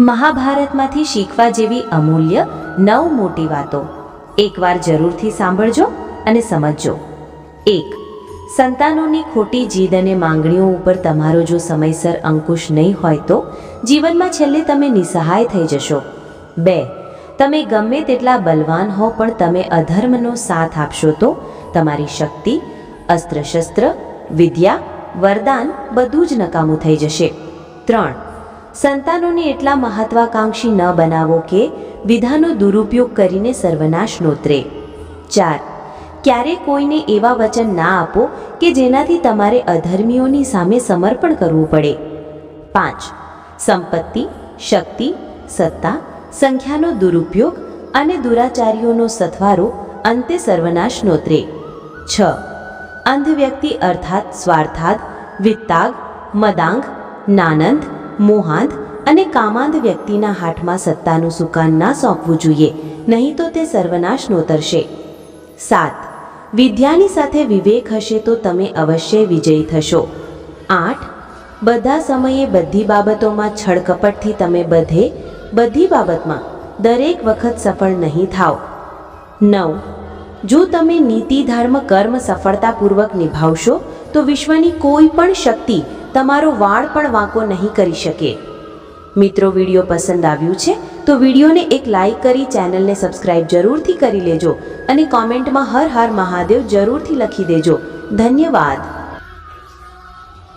મહાભારતમાંથી શીખવા જેવી અમૂલ્ય નવ મોટી વાતો. એકવાર જરૂરથી સાંભળજો અને સમજજો. એક, સંતાનોની ખોટી જીદ અને માંગણીઓ ઉપર તમારો જો સમયસર અંકુશ નહીં હોય તો જીવનમાં છેલ્લે તમે નિસહાય થઈ જશો. બે, તમે ગમે તેટલા બલવાન હો પણ તમે અધર્મનો સાથ આપશો તો તમારી શક્તિ, અસ્ત્રશસ્ત્ર, વિદ્યા, વરદાન બધું જ નકામું થઈ જશે. ત્રણ સંતાનોને એટલા મહત્વાકાંક્ષી ન બનાવો કે વિધાનો દુરુપયોગ કરીને સર્વનાશ નોતરે. ચાર, ક્યારે કોઈને એવા વચન ના આપો કે જેનાથી તમારે અધર્મીઓની સામે સમર્પણ કરવું પડે. પાંચ, સંપત્તિ, શક્તિ, સત્તા, સંખ્યાનો દુરુપયોગ અને દુરાચારીઓનો સથવારો અંતે સર્વનાશ નોતરે. છ અંધ વ્યક્તિ અર્થાત સ્વાર્થાદ, વિત્તાગ, મદાંગ, નાનંદ મોહાંત અને કામાંધ વ્યક્તિના હાથમાં સત્તાનું સુકાન ના સોંપવું જોઈએ, નહીં તો તે સર્વનાશ નોતરશે. સાત, વિદ્યાની સાથે વિવેક હશે તો તમે અવશ્ય વિજયી થશો. આઠ, બધા સમયે બધી બાબતોમાં છળકપટથી તમે બધે, બધી બાબતમાં દરેક વખત સફળ નહીં થાવ નવ, જો તમે નીતિ, ધર્મ, કર્મ સફળતાપૂર્વક નિભાવશો, તો વિશ્વની કોઈ પણ શક્તિ તમારો વાળ પણ વાંકો નહીં કરી શકે. મિત્રો, વીડિયો પસંદ આવ્યું છે તો વિડીયોને એક લાઈક કરી ચેનલને સબસ્ક્રાઇબ જરૂરથી કરી લેજો અને કોમેન્ટમાં હર હર મહાદેવ જરૂરથી લખી દેજો. ધન્યવાદ.